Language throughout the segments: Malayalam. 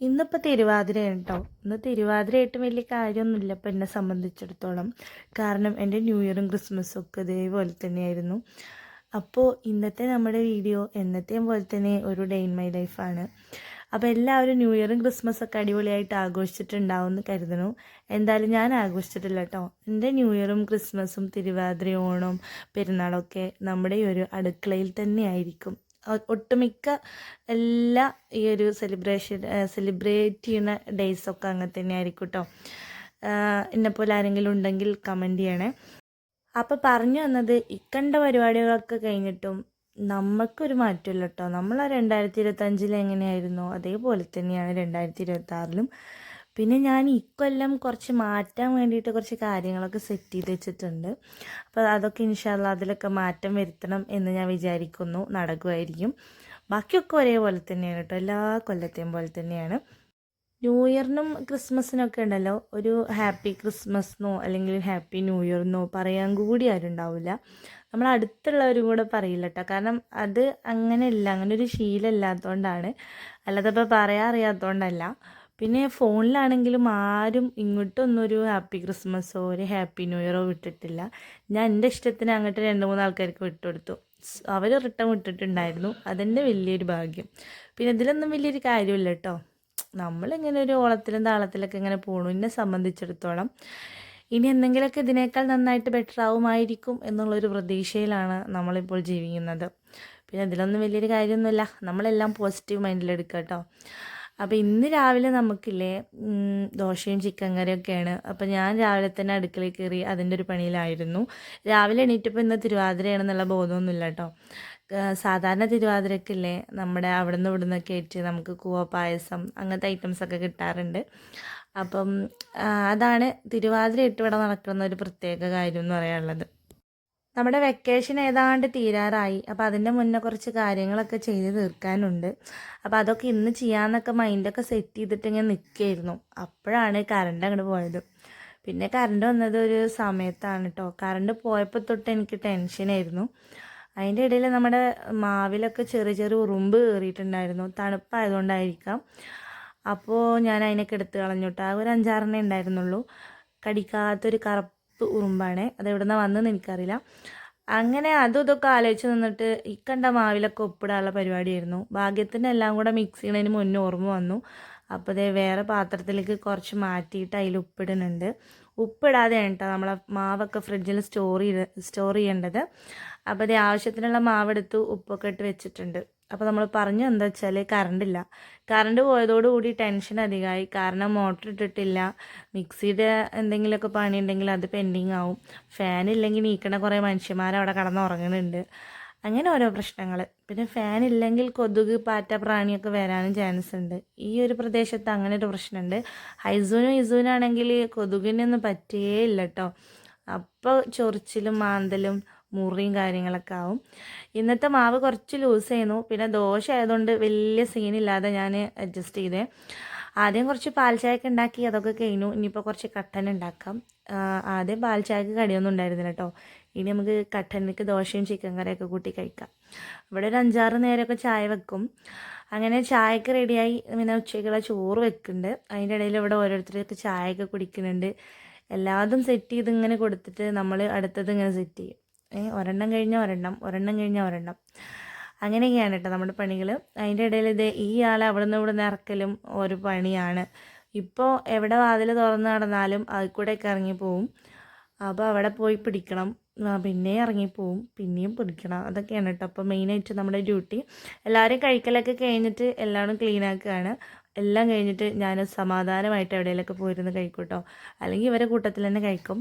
ഇന്നിപ്പോൾ തിരുവാതിരയാണ് കേട്ടോ ഇന്ന് തിരുവാതിരയായിട്ട് വലിയ കാര്യമൊന്നുമില്ല. ഇപ്പം എന്നെ സംബന്ധിച്ചിടത്തോളം. കാരണം എന്റെ ന്യൂ ഇയറും ക്രിസ്മസും ഒക്കെ ഇതേപോലെ തന്നെയായിരുന്നു. അപ്പോൾ ഇന്നത്തെ നമ്മുടെ വീഡിയോ എന്നത്തെയും പോലെ തന്നെ ഒരു ഡേ ഇൻ മൈ ലൈഫാണ് അപ്പോൾ എല്ലാവരും ന്യൂ ഇയറും ക്രിസ്മസൊക്കെ അടിപൊളിയായിട്ട് ആഘോഷിച്ചിട്ടുണ്ടാവും എന്ന് കരുതുന്നു. എന്തായാലും ഞാൻ ആഘോഷിച്ചിട്ടില്ല കേട്ടോ. എന്റെ ന്യൂ ഇയറും ക്രിസ്മസും തിരുവാതിര ഓണം പെരുന്നാളൊക്കെ നമ്മുടെ ഈ ഒരു അടുക്കളയിൽ തന്നെയായിരിക്കും. ഒട്ടുമിക്ക എല്ലാ ഈ ഒരു സെലിബ്രേഷൻ സെലിബ്രേറ്റ് ചെയ്യുന്ന ഡേയ്സൊക്കെ അങ്ങനെ തന്നെ ആയിരിക്കും കേട്ടോ എന്നെപ്പോലെ ആരെങ്കിലും ഉണ്ടെങ്കിൽ കമന്റ് ചെയ്യണേ. അപ്പോൾ പറഞ്ഞു വന്നത് ഇക്കണ്ട പരിപാടികളൊക്കെ കഴിഞ്ഞിട്ടും നമ്മൾക്കൊരു മാറ്റമില്ല കേട്ടോ നമ്മൾ രണ്ടായിരത്തി ഇരുപത്തഞ്ചിൽ എങ്ങനെയായിരുന്നു? അതേപോലെ തന്നെയാണ് രണ്ടായിരത്തി ഇരുപത്തി ആറിലും പിന്നെ ഞാൻ ഇക്കൊല്ലം കുറച്ച് മാറ്റാൻ വേണ്ടിയിട്ട് കുറച്ച് കാര്യങ്ങളൊക്കെ സെറ്റ് ചെയ്ത് വെച്ചിട്ടുണ്ട്. അപ്പോൾ അതൊക്കെ ഇൻഷാല്ല അതിലൊക്കെ മാറ്റം വരുത്തണം എന്ന് ഞാൻ വിചാരിക്കുന്നു. നടക്കുമായിരിക്കും ബാക്കിയൊക്കെ ഒരേപോലെ തന്നെയാണ് കേട്ടോ. എല്ലാ കൊല്ലത്തെയും പോലെ തന്നെയാണ്. ന്യൂ ഇയറിനും ക്രിസ്മസിനൊക്കെ ഉണ്ടല്ലോ. ഒരു ഹാപ്പി ക്രിസ്മസ് ക്രിസ്മസ്ന്നോ അല്ലെങ്കിൽ ഹാപ്പി ന്യൂ ഇയർ ഇയർന്നോ പറയാൻ കൂടി ആരും ഉണ്ടാവില്ല. നമ്മൾ അടുത്തുള്ളവരും കൂടെ പറയില്ല കേട്ടോ. കാരണം അത് അങ്ങനെയല്ല. അങ്ങനെ ഒരു ശീലമില്ലാത്തതുകൊണ്ടാണ്. അല്ലാതെ ഇപ്പോൾ പറയാൻ അറിയാത്തതുകൊണ്ടല്ല. പിന്നെ ഫോണിലാണെങ്കിലും ആരും ഇങ്ങോട്ടൊന്നും ഒരു ഹാപ്പി ക്രിസ്മസോ ഒരു ഹാപ്പി ന്യൂ ഇയറോ വിട്ടിട്ടില്ല. ഞാൻ എന്റെ ഇഷ്ടത്തിന് അങ്ങോട്ട് രണ്ട് മൂന്ന് ആൾക്കാർക്ക് വിട്ടുകൊടുത്തു. അവർ റിട്ടേൺ വിട്ടിട്ടുണ്ടായിരുന്നു. അതെന്റെ വലിയൊരു ഭാഗ്യം. പിന്നെ ഇതിലൊന്നും വലിയൊരു കാര്യമില്ല കേട്ടോ. നമ്മളിങ്ങനെ ഒരു ഓളത്തിലും താളത്തിലൊക്കെ ഇങ്ങനെ പോണു. എന്നെ സംബന്ധിച്ചിടത്തോളം ഇനി എന്തെങ്കിലുമൊക്കെ ഇതിനേക്കാൾ നന്നായിട്ട് ബെറ്റർ ആവുമായിരിക്കും എന്നുള്ളൊരു പ്രതീക്ഷയിലാണ് നമ്മളിപ്പോൾ ജീവിക്കുന്നത്. പിന്നെ ഇതിലൊന്നും വലിയൊരു കാര്യമൊന്നുമില്ല. നമ്മളെല്ലാം പോസിറ്റീവ് മൈൻഡിലെടുക്കുക കേട്ടോ. അപ്പോൾ ഇന്ന് രാവിലെ നമുക്കില്ലേ ദോശയും ചിക്കൻ കറിയൊക്കെയാണ്. അപ്പോൾ ഞാൻ രാവിലെ തന്നെ അടുക്കളയിൽ കയറി അതിന്റെ ഒരു പണിയിലായിരുന്നു. രാവിലെ എണീറ്റപ്പോൾ ഇന്ന് തിരുവാതിരയാണെന്നുള്ള ബോധമൊന്നുമില്ല കേട്ടോ സാധാരണ തിരുവാതിരക്കില്ലേ നമ്മുടെ അവിടെ നിന്ന് ഇവിടെ നിന്നൊക്കെ ആയിട്ട് നമുക്ക് കൂവ പായസം അങ്ങനത്തെ ഐറ്റംസൊക്കെ കിട്ടാറുണ്ട്. അപ്പം അതാണ് തിരുവാതിര ഇട്ട് ഇവിടെ നടക്കുന്ന ഒരു പ്രത്യേക കാര്യം എന്ന് പറയാനുള്ളത്. നമ്മുടെ വെക്കേഷൻ ഏതാണ്ട് തീരാറായി. അപ്പോൾ അതിന്റെ മുന്നേ കുറച്ച് കാര്യങ്ങളൊക്കെ ചെയ്ത് തീർക്കാനുണ്ട്. അപ്പോൾ അതൊക്കെ ഇന്ന് ചെയ്യാമെന്നൊക്കെ മൈൻഡൊക്കെ സെറ്റ് ചെയ്തിട്ട് ഇങ്ങനെ നിൽക്കുകയായിരുന്നു അപ്പോഴാണ് കറണ്ട് അങ്ങോട്ട് പോയത്. പിന്നെ കറണ്ട് വന്നത് ഒരു സമയത്താണ് കേട്ടോ കറണ്ട് പോയപ്പോൾ തൊട്ട് എനിക്ക് ടെൻഷനായിരുന്നു അതിന്റെ ഇടയിൽ നമ്മുടെ മാവിലൊക്കെ ചെറിയ ചെറിയ ഉറുമ്പ് കയറിയിട്ടുണ്ടായിരുന്നു തണുപ്പായതുകൊണ്ടായിരിക്കാം. അപ്പോൾ ഞാൻ അതിനൊക്കെ എടുത്ത് കളഞ്ഞു കേട്ടോ ഒരു അഞ്ചാറെണ്ണേ ഉണ്ടായിരുന്നുള്ളൂ. കടിക്കാത്തൊരു കറുപ്പ് ഉറുമ്പാണ്. അത് എവിടെ നിന്നാണ് വന്നതെന്ന് എനിക്കറിയില്ല. അങ്ങനെ അതും ഇതൊക്കെ ആലോചിച്ച് നിന്നിട്ട് ഈ കണ്ട മാവിലൊക്കെ ഒപ്പിടാനുള്ള പരിപാടിയായിരുന്നു. ഭാഗ്യത്തിന് എല്ലാം കൂടെ മിക്സ് ചെയ്യുന്നതിന് മുന്നേ ഓർമ്മ വന്നു. അപ്പോൾ ദേ വേറെ പാത്രത്തിലേക്ക് കുറച്ച് മാറ്റിയിട്ട് അതിൽ ഉപ്പിടുന്നുണ്ട്. ഉപ്പിടാതെ കേട്ടോ നമ്മളെ മാവൊക്കെ ഫ്രിഡ്ജിൽ സ്റ്റോർ ചെയ്ത് സ്റ്റോർ ചെയ്യേണ്ടത്. അപ്പോൾ അതേ ആവശ്യത്തിനുള്ള മാവെടുത്ത് ഉപ്പൊക്കെ ഇട്ട് വെച്ചിട്ടുണ്ട്. അപ്പോൾ നമ്മൾ പറഞ്ഞു എന്താ വെച്ചാൽ കറണ്ടില്ല കറണ്ട് പോയതോടുകൂടി ടെൻഷൻ അധികമായി. കാരണം മോട്ടർ ഇട്ടിട്ടില്ല. മിക്സിയുടെ എന്തെങ്കിലുമൊക്കെ പണി ഉണ്ടെങ്കിൽ അത് പെൻഡിങ് ആവും. ഫാൻ ഇല്ലെങ്കിൽ നീക്കണ കുറേ മനുഷ്യന്മാർ അവിടെ കിടന്നുറങ്ങുന്നുണ്ട് അങ്ങനെ ഓരോ പ്രശ്നങ്ങൾ പിന്നെ ഫാൻ ഇല്ലെങ്കിൽ കൊതുക് പാറ്റ പ്രാണിയൊക്കെ വരാനും ചാൻസ് ഉണ്ട്. ഈ ഒരു പ്രദേശത്ത് അങ്ങനെ ഒരു പ്രശ്നമുണ്ട്. ഹൈസൂനും ഇസൂനാണെങ്കിൽ കൊതുകിനൊന്നും പറ്റേ ഇല്ല കേട്ടോ അപ്പോൾ ചൊറിച്ചിലും മാന്തലും മുറിയും കാര്യങ്ങളൊക്കെ ആവും. ഇന്നത്തെ മാവ് കുറച്ച് ലൂസ് ചെയ്യുന്നു പിന്നെ ദോശ ആയതുകൊണ്ട് വലിയ സീനില്ലാതെ ഞാൻ അഡ്ജസ്റ്റ് ചെയ്തേ. ആദ്യം കുറച്ച് പാൽച്ചായൊക്കെ ചായക്ക് ഉണ്ടാക്കി അതൊക്കെ കഴിഞ്ഞു. ഇനിയിപ്പോൾ കുറച്ച് കട്ടൻ ഉണ്ടാക്കാം. ആദ്യം പാൽച്ചായക്ക് കടിയൊന്നും ഉണ്ടായിരുന്നില്ല കേട്ടോ ഇനി നമുക്ക് കട്ടനിക്ക് ദോശയും ചിക്കൻ കറിയൊക്കെ കൂട്ടി കഴിക്കാം. ഇവിടെ ഒരു അഞ്ചാറ് നേരമൊക്കെ ചായ വെക്കും. അങ്ങനെ ചായക്ക് റെഡിയായി പിന്നെ ഉച്ചയ്ക്കുള്ള ചോറ് വെക്കുന്നുണ്ട്. അതിന്റെ ഇടയിൽ ഇവിടെ ഓരോരുത്തർക്ക് ചായയൊക്കെ കുടിക്കുന്നുണ്ട്. എല്ലാതും സെറ്റ് ചെയ്ത് ഇങ്ങനെ കൊടുത്തിട്ട് നമ്മൾ അടുത്തത് ഇങ്ങനെ സെറ്റ് ചെയ്യും. ഒരെണ്ണം കഴിഞ്ഞാൽ ഒരെണ്ണം ഒരെണ്ണം കഴിഞ്ഞാൽ ഒരെണ്ണം. അങ്ങനെയൊക്കെയാണ് കേട്ടോ നമ്മുടെ പണികൾ അതിന്റെ ഇടയിൽ ഇത് ഈ ആളെ അവിടെ നിന്ന് ഇവിടെ നിന്ന് ഇറക്കലും ഒരു പണിയാണ്. ഇപ്പോൾ എവിടെ വാതിൽ തുറന്ന് നടന്നാലും അതിൽ കൂടെയൊക്കെ ഇറങ്ങിപ്പോവും. അപ്പോൾ അവിടെ പോയി പിടിക്കണം. പിന്നെ പിന്നെയും ഇറങ്ങിപ്പോവും. പിന്നെയും പിടിക്കണം. അതൊക്കെയാണ് കേട്ടോ അപ്പോൾ മെയിനായിട്ട് നമ്മുടെ ഡ്യൂട്ടി എല്ലാവരും കഴിക്കലൊക്കെ കഴിഞ്ഞിട്ട് എല്ലാവരും ക്ലീൻ ആക്കുകയാണ് എല്ലാം കഴിഞ്ഞിട്ട് ഞാൻ സമാധാനമായിട്ട് എവിടെയെങ്കിലൊക്കെ പോയിരുന്ന് കഴിക്കും കേട്ടോ അല്ലെങ്കിൽ ഇവരെ കൂട്ടത്തിൽ തന്നെ കഴിക്കും.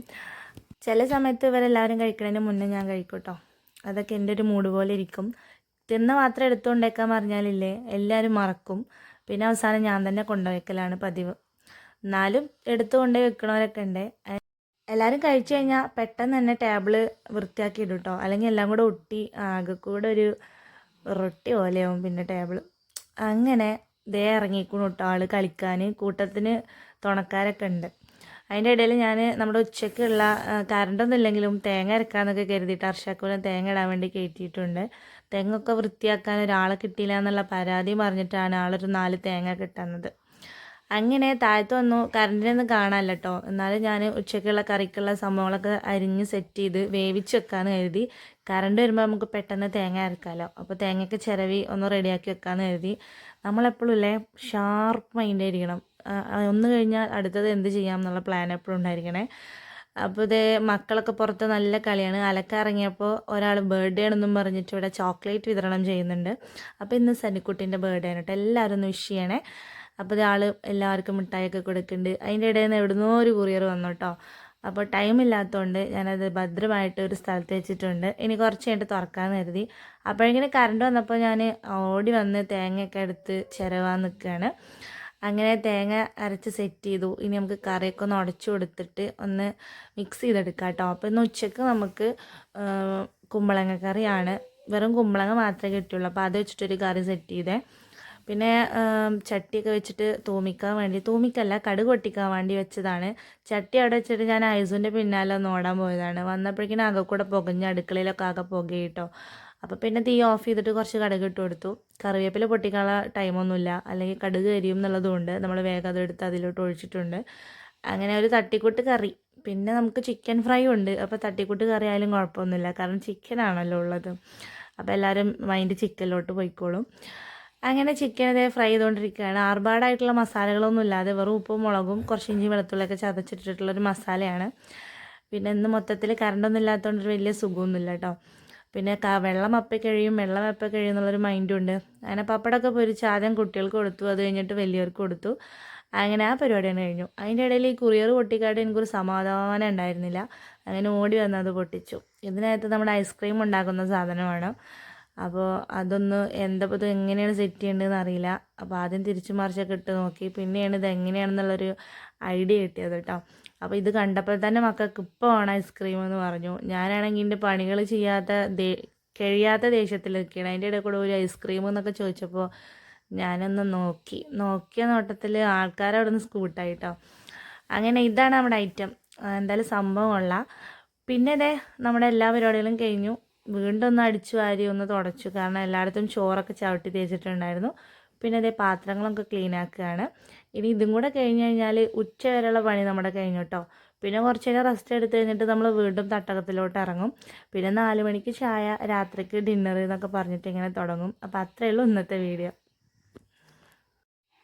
ചില സമയത്ത് ഇവരെല്ലാവരും കഴിക്കുന്നതിന് മുന്നേ ഞാൻ കഴിക്കൂട്ടോ. അതൊക്കെ എന്റെ ഒരു മൂഡ് പോലെ ഇരിക്കും. തിന്ന മാത്രം എടുത്തുകൊണ്ടേക്കാൻ പറഞ്ഞാലില്ലേ എല്ലാവരും മറക്കും. പിന്നെ അവസാനം ഞാൻ തന്നെ കൊണ്ടുവയ്ക്കലാണ് പതിവ്. എന്നാലും എടുത്തുകൊണ്ട് വെക്കണവരൊക്കെ ഉണ്ട് എല്ലാവരും കഴിച്ചു കഴിഞ്ഞാൽ പെട്ടെന്ന് തന്നെ ടേബിൾ വൃത്തിയാക്കി ഇടും കേട്ടോ അല്ലെങ്കിൽ എല്ലാം കൂടെ ഒട്ടി ആകെ കൂടെ ഒരു റൊട്ടി പോലെയാവും പിന്നെ ടേബിൾ അങ്ങനെ ദേ ഇറങ്ങിക്കണു കേട്ടോ ആൾ കളിക്കാൻ കൂട്ടത്തിന് തുണക്കാരൊക്കെ ഉണ്ട് അതിന്റെ ഇടയിൽ ഞാൻ നമ്മുടെ ഉച്ചയ്ക്കുള്ള കറണ്ടൊന്നും ഇല്ലെങ്കിലും തേങ്ങ അരക്കാന്നൊക്കെ കരുതിയിട്ട് അർഷാക്കൂലം തേങ്ങ ഇടാൻ വേണ്ടി കയറ്റിയിട്ടുണ്ട് തെങ്ങൊക്കെ വൃത്തിയാക്കാൻ ഒരാളെ കിട്ടിയില്ല എന്നുള്ള പരാതി പറഞ്ഞിട്ടാണ് ആളൊരു നാല് തേങ്ങ കിട്ടുന്നത്. അങ്ങനെ താഴത്ത് വന്നു. കറണ്ടിനൊന്നും കാണാമല്ല കേട്ടോ എന്നാലും ഞാൻ ഉച്ചയ്ക്കുള്ള കറിക്കുള്ള സംഭവങ്ങളൊക്കെ അരിഞ്ഞ് സെറ്റ് ചെയ്ത് വേവിച്ച് വെക്കാമെന്ന് കരുതി. കറണ്ട് വരുമ്പോൾ നമുക്ക് പെട്ടെന്ന് തേങ്ങ അരക്കാമല്ലോ അപ്പോൾ തേങ്ങയ്ക്ക് ചിരവി ഒന്ന് റെഡിയാക്കി വെക്കാമെന്ന് കരുതി. നമ്മളെപ്പോഴും ഇല്ലേ? ഷാർപ്പ് മൈൻഡ് ആയിരിക്കണം. ആ, ആ, ഒന്ന് കഴിഞ്ഞാൽ അടുത്തത് എന്ത് ചെയ്യാം എന്നുള്ള പ്ലാൻ എപ്പോഴും ഉണ്ടായിരിക്കണേ. അപ്പോൾ ഇതേ മക്കളൊക്കെ പുറത്ത് നല്ല കളിയാണ്. അലക്കിറങ്ങിയപ്പോൾ ഒരാൾ ബർത്ത്ഡേ ആണെന്നും പറഞ്ഞിട്ട് ഇവിടെ ചോക്ലേറ്റ് വിതരണം ചെയ്യുന്നുണ്ട്. അപ്പോൾ ഇന്ന് സനിക്കുട്ടീന്റെ ബർത്ത്ഡേ ആണ് കേട്ടോ. എല്ലാവരും ഒന്ന് വിഷ് ചെയ്യണേ. അപ്പോൾ ഇതാൾ എല്ലാവർക്കും മിഠായിയൊക്കെ കൊടുക്കുന്നുണ്ട്. അതിന്റെ ഇടയിൽ നിന്ന് എവിടുന്നോ ഒരു കുറിയർ വന്നു കേട്ടോ. അപ്പോൾ ടൈം ഇല്ലാത്തതുകൊണ്ട് ഞാനത് ഭദ്രമായിട്ട് ഒരു സ്ഥലത്ത് വെച്ചിട്ടുണ്ട്. ഇനി കുറച്ച് കഴിഞ്ഞിട്ട് തുറക്കാമെന്ന് കരുതി. അപ്പോഴെങ്കിലും കറണ്ട് വന്നപ്പോൾ ഞാൻ ഓടി വന്ന് തേങ്ങയൊക്കെ എടുത്ത് ചിരവാൻ നിൽക്കുകയാണ് അങ്ങനെ തേങ്ങ അരച്ച് സെറ്റ് ചെയ്തു. ഇനി നമുക്ക് കറിയൊക്കെ ഒന്ന് ഉടച്ചു കൊടുത്തിട്ട് ഒന്ന് മിക്സ് ചെയ്തെടുക്കാം കേട്ടോ. അപ്പോൾ ഇന്ന് ഉച്ചയ്ക്ക് നമുക്ക് കുമ്പളങ്ങ കറിയാണ്. വെറും കുമ്പളങ്ങ മാത്രമേ കിട്ടുള്ളൂ അപ്പോൾ അത് വെച്ചിട്ടൊരു കറി സെറ്റ് ചെയ്തേ. പിന്നെ ചട്ടിയൊക്കെ വെച്ചിട്ട് തൂമിക്കാൻ വേണ്ടി തൂമിക്കല്ല കടുക് പൊട്ടിക്കാൻ വേണ്ടി വെച്ചതാണ്. ചട്ടി അവിടെ വെച്ചിട്ട് ഞാൻ ഐസുവിന്റെ പിന്നാലെ ഒന്ന് ഓടാൻ പോയതാണ്. വന്നപ്പോഴേക്കിനും ആകെ കൂടെ പുകഞ്ഞ് അടുക്കളയിലൊക്കെ ആകെ പുകയിട്ടോ അപ്പോൾ പിന്നെ തീ ഓഫ് ചെയ്തിട്ട് കുറച്ച് കടുക് ഇട്ട് കൊടുത്തു. കറിവേപ്പില പൊട്ടിക്കാനുള്ള ടൈമൊന്നുമില്ല അല്ലെങ്കിൽ കടുക് കരിയും എന്നുള്ളതുകൊണ്ട് നമ്മൾ വേഗം അതെടുത്ത് അതിലോട്ട് ഒഴിച്ചിട്ടുണ്ട്. അങ്ങനെ ഒരു തട്ടിക്കൂട്ട് കറി. പിന്നെ നമുക്ക് ചിക്കൻ ഫ്രൈ ഉണ്ട്. അപ്പോൾ തട്ടിക്കൂട്ട് കറി ആയാലും കുഴപ്പമൊന്നുമില്ല. കാരണം ചിക്കൻ ആണല്ലോ ഉള്ളത്. അപ്പോൾ എല്ലാവരും മൈൻഡ് ചിക്കനിലോട്ട് പോയിക്കോളും. അങ്ങനെ ചിക്കൻ ഇതേ ഫ്രൈ ചെയ്തുകൊണ്ടിരിക്കുകയാണ്. ആർഭാടായിട്ടുള്ള മസാലകളൊന്നും ഇല്ലാതെ വെറും ഉപ്പും മുളകും കുറച്ച് ഇഞ്ചി വെളുത്തുള്ളിയൊക്കെ ചതച്ചിട്ടിട്ടുള്ളൊരു മസാലയാണ്. പിന്നെ ഇന്ന് മൊത്തത്തിൽ കറണ്ടൊന്നും ഇല്ലാത്തതുകൊണ്ട് വലിയ സുഖമൊന്നുമില്ല കേട്ടോ. പിന്നെ വെള്ളം അപ്പക്കഴിയും വെള്ളം അപ്പക്കഴിയും എന്നുള്ളൊരു മൈൻഡും ഉണ്ട് അങ്ങനെ പപ്പടമൊക്കെ പൊരിച്ച് ആദ്യം കുട്ടികൾക്ക് കൊടുത്തു അത് കഴിഞ്ഞിട്ട് വലിയവർക്ക് കൊടുത്തു. അങ്ങനെ ആ പരിപാടിയാണ് കഴിഞ്ഞു. അതിന്റെ ഇടയിൽ ഈ കുറിയർ പൊട്ടിക്കാട്ട് എനിക്കൊരു സമാധാനം ഉണ്ടായിരുന്നില്ല. അങ്ങനെ ഓടി വന്ന് അത് പൊട്ടിച്ചു. ഇതിനകത്ത് നമ്മുടെ ഐസ്ക്രീം ഉണ്ടാക്കുന്ന സാധനമാണ്. അപ്പോൾ അതൊന്ന് എന്താ ഇത് എങ്ങനെയാണ് സെറ്റ് ചെയ്യേണ്ടതെന്ന് അറിയില്ല. അപ്പോൾ ആദ്യം തിരിച്ചു മറിച്ചൊക്കെ ഇട്ട് നോക്കി. പിന്നെയാണ് ഇത് എങ്ങനെയാണെന്നുള്ളൊരു ഐഡിയ കിട്ടിയത് കേട്ടോ. അപ്പോൾ ഇത് കണ്ടപ്പോൾ തന്നെ മക്കൾക്ക് ഇപ്പോൾ വേണം ഐസ്ക്രീം എന്ന് പറഞ്ഞു. ഞാനാണെങ്കിൽ എന്റെ പണികൾ ചെയ്യാത്ത ദേ കഴിയാത്ത ദേഷ്യത്തിൽ നിൽക്കുകയാണ്. അതിന്റെ ഇടയിൽ കൂടെ ഒരു ഐസ്ക്രീം എന്നൊക്കെ ചോദിച്ചപ്പോൾ ഞാനൊന്ന് നോക്കി. നോക്കിയ നോട്ടത്തിൽ ആൾക്കാർ അവിടെ നിന്ന് സ്കൂട്ടായിട്ടോ അങ്ങനെ ഇതാണ് നമ്മുടെ ഐറ്റം എന്തായാലും സംഭവമുള്ള പിന്നെ ഇതേ നമ്മുടെ എല്ലാ പരിപാടികളും കഴിഞ്ഞു. വീണ്ടും ഒന്ന് അടിച്ചു വാരി ഒന്ന് തുടച്ചു. കാരണം എല്ലായിടത്തും ചോറൊക്കെ ചവിട്ടി തേച്ചിട്ടുണ്ടായിരുന്നു. പിന്നെ അതേ പാത്രങ്ങളൊക്കെ ക്ലീൻ ആക്കുകയാണ്. ഇനി ഇതും കൂടെ കഴിഞ്ഞ് കഴിഞ്ഞാൽ ഉച്ച വരെയുള്ള പണി നമ്മുടെ കഴിഞ്ഞു കേട്ടോ. പിന്നെ കുറച്ച് നേരം റെസ്റ്റ് എടുത്ത് കഴിഞ്ഞിട്ട് നമ്മൾ വീണ്ടും തട്ടകത്തിലോട്ട് ഇറങ്ങും. പിന്നെ നാല് മണിക്ക് ചായ രാത്രിക്ക് ഡിന്നർ എന്നൊക്കെ പറഞ്ഞിട്ട് ഇങ്ങനെ തുടങ്ങും. അപ്പോൾ അത്രയേ ഉള്ളൂ ഇന്നത്തെ വീഡിയോ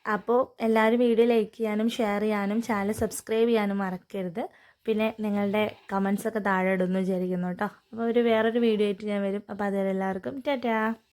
അപ്പോൾ എല്ലാവരും വീഡിയോ ലൈക്ക് ചെയ്യാനും ഷെയർ ചെയ്യാനും ചാനൽ സബ്സ്ക്രൈബ് ചെയ്യാനും മറക്കരുത്. പിന്നെ നിങ്ങളുടെ കമൻസ് ഒക്കെ താഴെ ഇടുമെന്ന് വിചാരിക്കുന്നു കേട്ടോ. അപ്പോൾ ഒരു വേറൊരു വീഡിയോ ആയിട്ട് ഞാൻ വരും. അപ്പോൾ അതുവരെ എല്ലാവർക്കും ടാറ്റാ.